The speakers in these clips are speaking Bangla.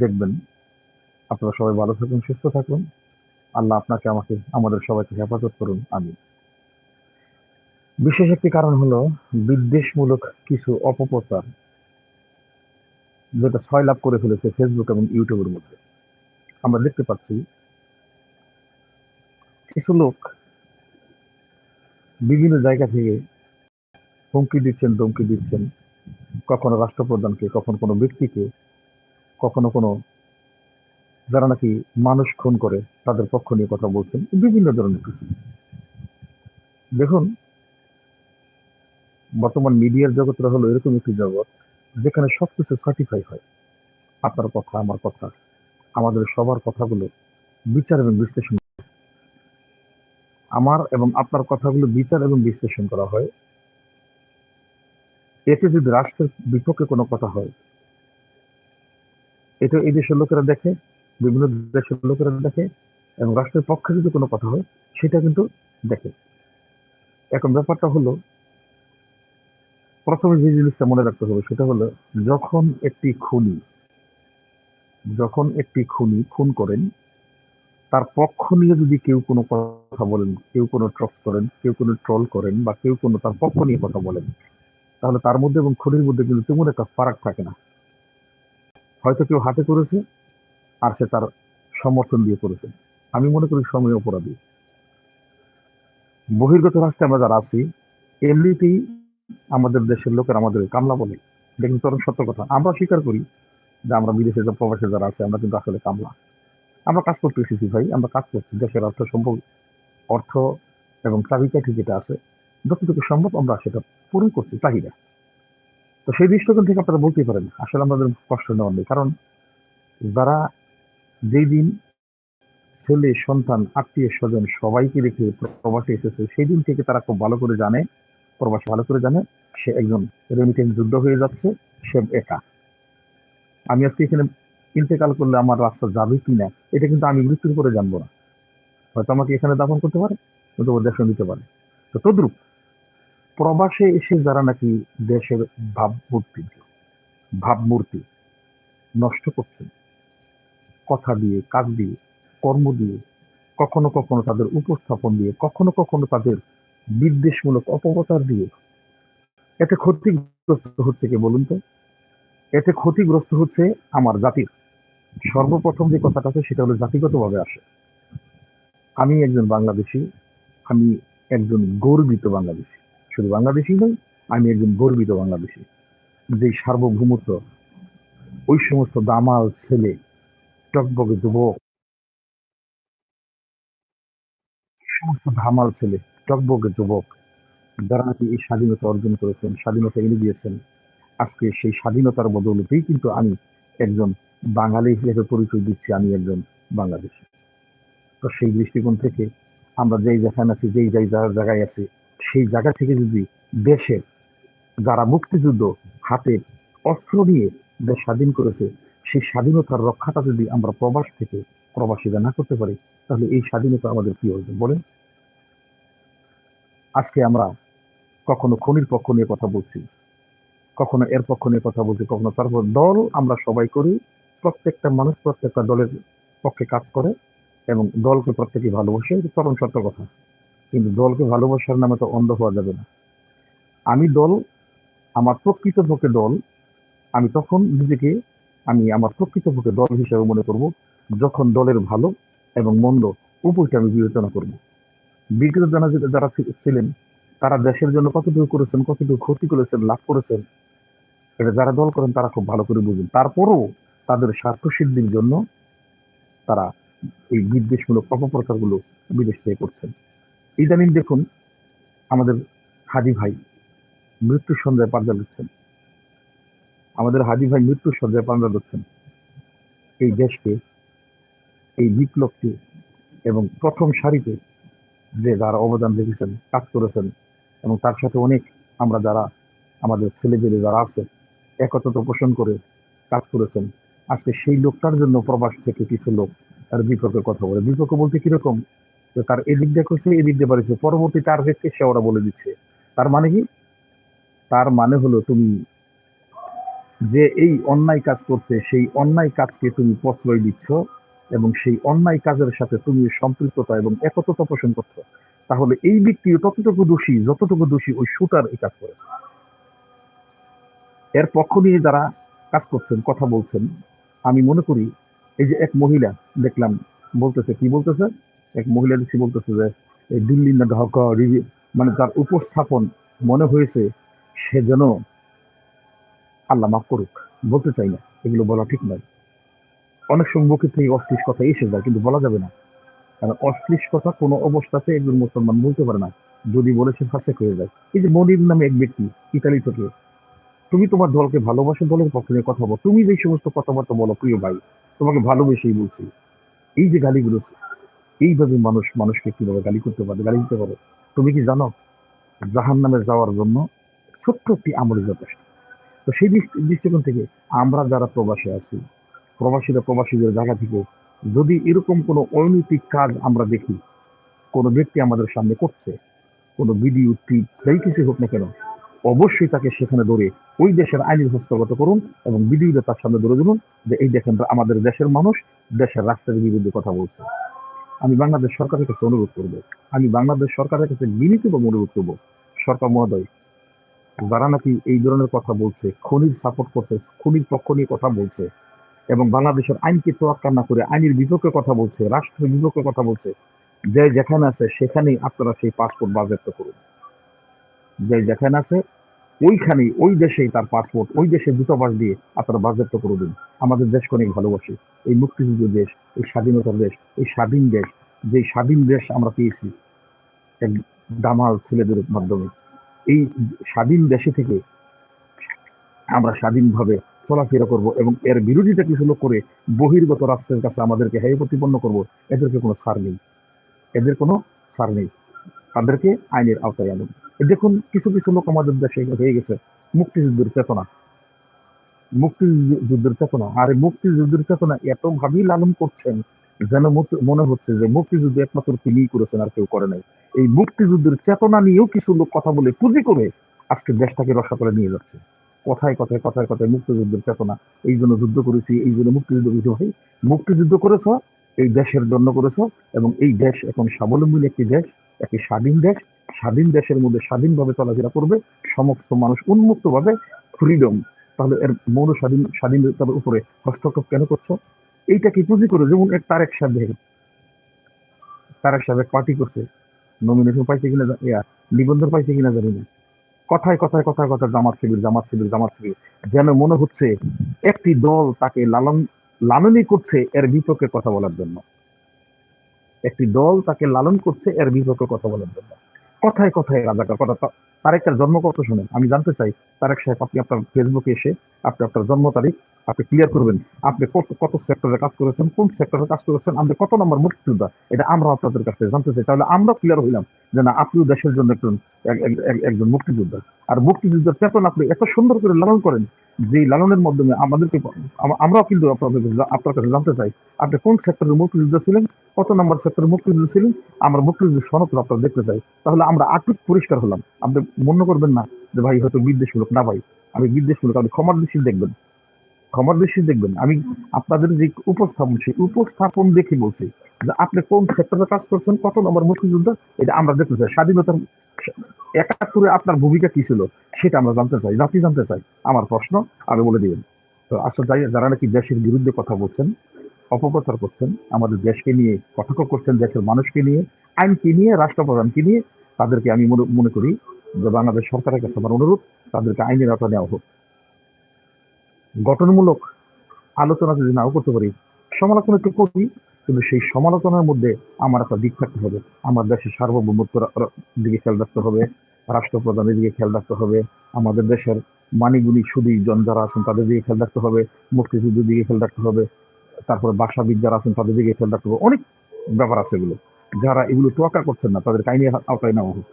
দেখবেন। আপনারা সবাই ভালো থাকুন, সুস্থ থাকুন। আল্লাহ আপনাকে, আমাকে, আমাদের সবাইকে হেফাজত করুন। আমি বিশেষ একটি কারণ হলো বিদ্বেষমূলক কিছু অপপ্রচার, যেটা ছয় লাভ করে ফেলেছে ফেসবুক এবং ইউটিউবের মধ্যে। আমরা দেখতে পাচ্ছি, কিছু লোক বিভিন্ন জায়গা থেকে হুমকি দিচ্ছেন, ধমকি দিচ্ছেন। কখনো রাষ্ট্রপ্রধানকে, কখনো কোনো ব্যক্তিকে কখনো কোনো যারা নাকি মানুষ খুন করে, তাদের পক্ষ নিয়ে কথা বলছেন, বিভিন্ন ধরনের কিছু। দেখুন, বর্তমান মিডিয়ার জগৎটা হলো এরকম একটি জগৎ, যেখানে সবকিছু সার্টিফাই হয়। আপনার কথা, আমার কথা, আমাদের সবার কথাগুলো বিচার এবং বিশ্লেষণ আমার এবং আপনার কথাগুলো বিচার এবং বিশ্লেষণ করা হয়। এতে যদি রাষ্ট্রের বিপক্ষে কোনো কথা হয় এটা এই দেশের লোকেরা দেখে, বিভিন্ন দেশের লোকেরা দেখে এবং রাষ্ট্রের পক্ষে যদি কোনো কথা হয়, সেটা কিন্তু দেখে। এখন ব্যাপারটা হলো, প্রথমে যে জিনিসটা মনে রাখতে হবে, সেটা হলো যখন একটি খুনি, যখন একটি খুনি খুন করেন, তার পক্ষ নিয়ে যদি কেউ কোনো কথা বলেন, কেউ কোনো ট্রক্স করেন, কেউ কোনো ট্রল করেন বা কেউ কোনো তার পক্ষ নিয়ে কথা বলেন, তাহলে তার মধ্যে এবং খুনির মধ্যে কিন্তু তেমন একটা ফারাক থাকে না। হয়তো কেউ হাতে করেছে আর সে তার সমর্থন দিয়ে করেছে। আমি মনে করি সময় অপরাধী। বহির্গত রাষ্ট্রে আমরা যারা আছি, এমনিতেই আমাদের দেশের লোকের আমাদের কামলা বলে। এটা কিন্তু চরম সত্য কথা। আমরা স্বীকার করি যে আমরা বিদেশে যে প্রবাসে যারা আছে, আমরা কিন্তু আসলে কামলা। আমরা কাজ করতে এসেছি ভাই, আমরা কাজ করছি। দেশের অর্থ সম্ভব, অর্থ এবং চাবিকাঠি যেটা আছে, যতটুকু সম্ভব আমরা সেটা পূরণ করছি, চাহিদা। তো সেই দৃষ্টিকোণ থেকে আপনারা বলতে পারেন, আসলে আমাদের কষ্ট নেওয়ার নেই। কারণ যারা যেই দিন ছেলে, সন্তান, আত্মীয় স্বজন সবাইকে রেখে প্রবাসে এসেছে, সেই দিন থেকে তারা খুব ভালো করে জানে, প্রবাসী ভালো করে জানে, সে একজন রেমিটেন্স যুদ্ধ হয়ে যাচ্ছে, সে একা। আমি আজকে এখানে ইন্তেকাল করলে আমার রাস্তা যাবে কি না এটা কিন্তু আমি মৃত্যুর করে জানব না। হয়তো আমাকে এখানে দাফন করতে পারে হয়তো দেশে দিতে পারে। তো তদ্রুপ প্রবাসে এসে যারা নাকি দেশের ভাবমূর্তি ভাবমূর্তি নষ্ট করছেন, কথা দিয়ে, কাজ দিয়ে, কর্ম দিয়ে, কখনো কখনো তাদের উপস্থাপন দিয়ে, কখনো কখনো তাদের বিদ্বেষমূলক অপপ্রচার দিয়ে, এতে ক্ষতিগ্রস্ত হচ্ছে কে বলুন তো? এতে ক্ষতিগ্রস্ত হচ্ছে আমার জাতির। সর্বপ্রথম যে কথাটা আছে সেটা হলো জাতিগতভাবে আসে। আমি একজন বাংলাদেশি, আমি একজন গর্বিত বাংলাদেশি। শুধু বাংলাদেশি নই আমি একজন গর্বিত বাংলাদেশি। যে সার্বভৌমত্ব, ওই সমস্ত দামাল ছেলে টকবগে যুবক সমস্ত ধামাল ছেলে টকবগে যুবক, যারা নাকি এই স্বাধীনতা অর্জন করেছেন, স্বাধীনতা এনে দিয়েছেন, আজকে সেই স্বাধীনতার বদলতেই কিন্তু আমি একজন বাঙালি হিসেবে পরিচয় দিচ্ছি, আমি একজন বাংলাদেশি। তো সেই দৃষ্টিকোণ থেকে আমরা যেই যেখানে আছি, যেই যাই জায়গায় আছি সেই জায়গা থেকে যদি দেশের যারা মুক্তিযুদ্ধ হাতে অস্ত্র নিয়ে দেশ স্বাধীন করেছে, সেই স্বাধীনতার রক্ষাটা যদি আমরা প্রবাস থেকে প্রবাসীরা না করতে পারি, তাহলে এই স্বাধীনতা আমাদের কি হবে বলেন? আজকে আমরা কখনো খনির পক্ষ নিয়ে কথা বলছি, কখনো এর পক্ষ নিয়ে কথা বলছি, কখনো তারপর দল আমরা সবাই করি, প্রত্যেকটা মানুষ প্রত্যেকটা দলের পক্ষে কাজ করে এবং দলকে প্রত্যেকে ভালোবাসে চরম সত্য কথা। কিন্তু দলকে ভালোবাসার নামে তো অন্ধ হওয়া যাবে না। আমি দল, আমার প্রকৃতপক্ষে দল, আমি তখন নিজেকে আমি আমার প্রকৃতপক্ষে দল হিসেবে মনে করব যখন দলের ভালো এবং মন্দ উভয়টা আমি বিবেচনা করব। বিগত জানা যারা ছিলেন, তারা দেশের জন্য কতটুকু করেছেন, কতটুকু ক্ষতি করেছেন, লাভ করেছেন, এটা যারা দল করেন তারা খুব ভালো করে বুঝেন। তারপরও তাদের স্বার্থ সিদ্ধির জন্য তারা এই বিদ্বেষমূলক অপপ্রচারগুলো বিদেশ থেকে করছেন। ইদানিং দেখুন আমাদের হাজি ভাই মৃত্যুর সন্ধ্যায় পাঞ্জা দিচ্ছেন। আমাদের হাজি ভাই মৃত্যুর সন্ধ্যায় পাঞ্জা দিচ্ছেন। এই দেশকে, এই বিপ্লবকে এবং প্রথম সারিতে যে যারা অবদান রেখেছেন, কাজ করেছেন এবং তার সাথে অনেক আমরা যারা আমাদের ছেলেপেলে যারা আছে, একত্রতা পোষণ করে কাজ করেছেন। আজকে সেই লোকটার জন্য প্রবাস থেকে কিছু লোক তার বিপক্ষে কথা বলে। বিপক্ষ বলতে কীরকম? তার এদিক দিয়ে করছে এদিক দিয়ে বাড়িছে পরবর্তী টার্গেটকে সে ওরা বলে দিচ্ছে। তার মানে কি? তার মানে হলো তুমি যে এই অন্যায় কাজ করতে, সেই অন্যায় কাজকে তুমি প্রশ্রয় দিচ্ছ এবং সেই অন্যায় কাজের সাথে তুমি সম্পৃক্ততা এবং একত্রতা পোষণ করছ, তাহলে এই ব্যক্তিও ততটুকু দোষী, যতটুকু দোষী, ওই শুটার এই কাজ করেছে। এর পক্ষ নিয়ে যারা কাজ করছেন, কথা বলছেন, আমি মনে করি, এই যে এক মহিলা দেখলাম, বলতেছে, কি বলতেছে? এক মহিলা দেখছি বলতেছে যে, এই দিল্লি না ঢাকা মানে তার উপস্থাপন মনে হয়েছে, সে যেন আল্লাহ মাফ করুক। বলতে চাই না, এগুলো বলা ঠিক নয়। অনেক সময় মুখের থেকে অশ্লীল কথা এসে যায়, কিন্তু বলা যাবে না। কারণ অশ্লীল কথা কোনো অবস্থাতে একজন মুসলমান বলতে পারে না, যদি বলে সে ফাঁসেক হয়ে যায়। এই যে মনির নামে এক ব্যক্তি, ইতালি থেকে, তুমি তোমার দলকে ভালোবাসো, দলের পক্ষে নিয়ে কথা বলো। তুমি যে সমস্ত কথাবার্তা বলো, প্রিয় ভাই, তোমাকে ভালোবেসেই বলছি। এই যে গালিগুলো এইভাবে মানুষ, মানুষকে কীভাবে গালি করতে পারে, গালি দিতে পারে? তুমি কি জানো জাহান নামে যাওয়ার জন্য ছোট্ট একটি আমল যথেষ্ট। তো সেই দৃষ্টিকোণ থেকে আমরা যারা প্রবাসে আছি, প্রবাসীরা প্রবাসীদের জায়গা থেকে যদি এরকম কোনো অনৈতিক কাজ আমরা দেখি, কোনো ব্যক্তি আমাদের সামনে করছে, কোনো ভিডিও, টিপ, যাই কিছু হোক না কেন, অবশ্যই তাকে সেখানে ধরে ওই দেশের আইনের হস্তগত করুন এবং ভিডিওটা তার সামনে ধরে দিন যে, এই দেখেন, আমাদের দেশের মানুষ দেশের রাষ্ট্রের বিরুদ্ধে কথা বলছে। আমি বাংলাদেশ সরকারের কাছে অনুরোধ করব। আমি বাংলাদেশ সরকারের কাছে বিনীতভাবে অনুরোধ করব, সরকার মহোদয়, যারা নাকি এই ধরনের কথা বলছে, খনির সাপোর্ট করছে, খনির পক্ষ নিয়ে কথা বলছে, এবং বাংলাদেশের আইনকে তোয়াক্কা না করে আইনের বিপক্ষে কথা বলছে, রাষ্ট্রের বিপক্ষে কথা বলছে, যে যেখানে আছে সেখানেই আপনারা সেই পাসপোর্ট বাজেয়াপ্ত করুন। যে যেখানে আছে ওইখানেই, ওই দেশেই তার পাসপোর্ট ওই দেশে দূতাবাস দিয়ে আপনারা বাজেয়াপ্ত করে দিন। আমাদের দেশকে অনেক ভালোবাসি। এই মুক্তিযুদ্ধ দেশ, এই স্বাধীনতার দেশ, এই স্বাধীন দেশ যে স্বাধীন দেশ আমরা পেয়েছি এক দামাল ছেলেদের মাধ্যমে। এই স্বাধীন দেশে থেকে আমরা স্বাধীনভাবে চলাফেরা করব এবং এর বিরোধিতা কিছু লোক করে বহির্গত রাষ্ট্রের কাছে আমাদেরকে হেয় প্রতিপন্ন করব, এদেরকে কোনো সার নেই। এদের কোনো সার নেই। তাদেরকে আইনের আওতায় এই দেখুন, কিছু কিছু লোক আমাদের দেশে হয়ে গেছে। মুক্তিযুদ্ধের চেতনা। মুক্তিযুদ্ধের চেতনা। আর মুক্তিযুদ্ধের চেতনা এত ভাবেই লালন করছেন যেন মনে হচ্ছে যে মুক্তিযুদ্ধ একমাত্র তিনিই করেছেন আর কেউ করে নাই। এই মুক্তিযুদ্ধের চেতনা নিয়েও কিছু লোক কথা বলে পুঁজি করে আজকে দেশটাকে রক্ষা করে নিয়ে যাচ্ছে। কথায় কথায় কথায় কথায় মুক্তিযুদ্ধের চেতনা। এই জন্য যুদ্ধ করেছি, এই জন্য মুক্তিযুদ্ধ করেছি ভাই। মুক্তিযুদ্ধ করেছ, এই দেশের জন্য করেছ, এবং এই দেশ এখন স্বাবলম্বী একটি দেশ, একটি স্বাধীন দেশ। স্বাধীন দেশের মধ্যে স্বাধীনভাবে চলাফেরা করবে, সমস্ত মানুষ উন্মুক্তভাবে ফ্রিডম তাহলে এর মৌল স্বাধীন, স্বাধীনতার উপরে হস্তক্ষেপ কেন করছ? এইটাকে পুঁজি করে? যেমন এক তারেক সাহেব তারেক সাহেব পার্টি করছে নমিনেশন পাইছে কিনা ইয়া, নিবন্ধন পাইছে কিনা জানি না। কথায় কথায় কথায় কথায় জামাত শিবির জামাত শিবির জামাত শিবির, যেন মনে হচ্ছে একটি দল তাকে লালন, লালনই করছে এর বিপক্ষে কথা বলার জন্য। একটি দল তাকে লালন করছে এর বিপক্ষে কথা বলার জন্য। কথায় কথায় রাজাকার, কথা তারেকটার জন্ম কত শুনেন? আমি জানতে চাই, তারেক সাহেব, আপনি আপনার ফেসবুকে এসে আপনি আপনার জন্ম তারিখ আপনি ক্লিয়ার করবেন। আপনি কত কত সেক্টরে কাজ করেছেন, কোন সেক্টরে কাজ করেছেন, আপনি কত নম্বর মুক্তিযোদ্ধা? এটা আমরা আপনাদের কাছে জানতে চাই। তাহলে আমরা ক্লিয়ার হইলাম যে না, আপনিও দেশের জন্য একজন, এক- এক- এক- একজন মুক্তিযোদ্ধা। আর মুক্তিযুদ্ধের চেতনা আপনি এত সুন্দর করে লালন করেন যে লালনের মাধ্যমে আমাদেরকে আমরাও কিন্তু আপনাদের আপনার কাছে জানতে চাই, আপনি কোন সেক্টরের মুক্তিযুদ্ধ ছিলেন, কত নম্বর সেক্টরের মুক্তিযুদ্ধ ছিলেন, আমরা মুক্তিযুদ্ধের সনদ আপনারা দেখতে চাই। তাহলে আমরা আটুক পরিষ্কার হলাম। আপনি মনে করবেন না যে ভাই হয়তো বিদ্বেষমূলক। না ভাই, আমি বিদ্বেষমূলক, আপনি ক্ষমার দৃষ্টি দেখবেন। ক্ষমার দৃষ্টি দেখবেন। আমি আপনাদের যে উপস্থাপন, সেই উপস্থাপন দেখে বলছি যে আপনি কোন সেক্টরে কাজ করছেন, কত নম্বর মুক্তিযুদ্ধ, এটা আমরা দেখতে চাই। স্বাধীনতার একাত্তরে আপনার ভূমিকা কি ছিল, সেটা আমরা জানতে চাই, জাতি জানতে চাই। আমার প্রশ্ন, আমি বলে দিবেন তো আসলে যাই যারা নাকি দেশের বিরুদ্ধে কথা বলছেন, অপপ্রচার করছেন, আমাদের দেশকে নিয়ে কটাক্ষ করছেন, দেশের মানুষকে নিয়ে, আইনকে নিয়ে, রাষ্ট্রপ্রধানকে নিয়ে, তাদেরকে আমি মনে- মনে করি যে বাংলাদেশ সরকারের কাছে আমার অনুরোধ, তাদেরকে আইনের আওতা নেওয়া হোক। গঠনমূলক আলোচনা যদি নাও করতে পারি, সমালোচনা একটু করি কিন্তু সেই সমালোচনার মধ্যে আমার একটা দিক থাকতে হবে। আমার দেশের সার্বভৌমত্ব দিকে খেয়াল রাখতে হবে, রাষ্ট্রপ্রধানের দিকে খেয়াল রাখতে হবে, আমাদের দেশের মানিগুলি সুদী জন যারা আছেন তাদের দিকে খেয়াল রাখতে হবে, মুক্তিযুদ্ধের দিকে খেয়াল রাখতে হবে, তারপরে বাসাবিদ যারা আছেন তাদের দিকে খেয়াল রাখতে হবে। অনেক ব্যাপার আছে এগুলো। যারা এগুলো তোয়াক্কা করছেন না তাদের আইনি আওতায় নেওয়া হোক।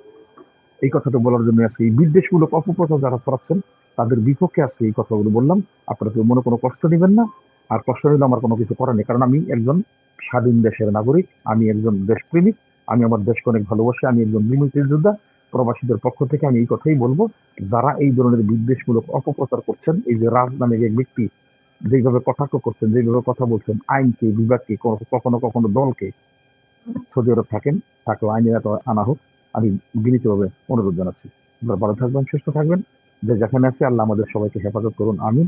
এই কথাটা বলার জন্য আজকে এই বিদ্বেষমূলক অপপ্রচার যারা ছড়াচ্ছেন, তাদের বিপক্ষে আজকে এই কথাগুলো বললাম। আপনারা কেউ মনে কোনো কষ্ট নেবেন না। আর কষ্ট নিলে আমার কোনো কিছু করার নেই কারণ আমি একজন স্বাধীন দেশের নাগরিক, আমি একজন দেশপ্রেমিক, আমি আমার দেশকে অনেক ভালোবাসি, আমি একজন মুক্তিযোদ্ধা প্রবাসীদের পক্ষ থেকে আমি এই কথাই বলব, যারা এই ধরনের বিদ্বেষমূলক অপপ্রচার করছেন, এই যে রাজ নামে এক ব্যক্তি যেভাবে কটাক্ষ করছেন, যেভাবে কথা বলছেন, আইনকে, বিভাগকে কখনো কখনো দলকে সৌদি আরব থাকেন তাকে আইনে আনা হোক, আমি বিনীতভাবে অনুরোধ জানাচ্ছি। আপনারা ভালো থাকবেন, সুস্থ থাকবেন। যে যেখানে আছে, আল্লাহ আমাদের সবাইকে হেফাজত করুন, আমিন।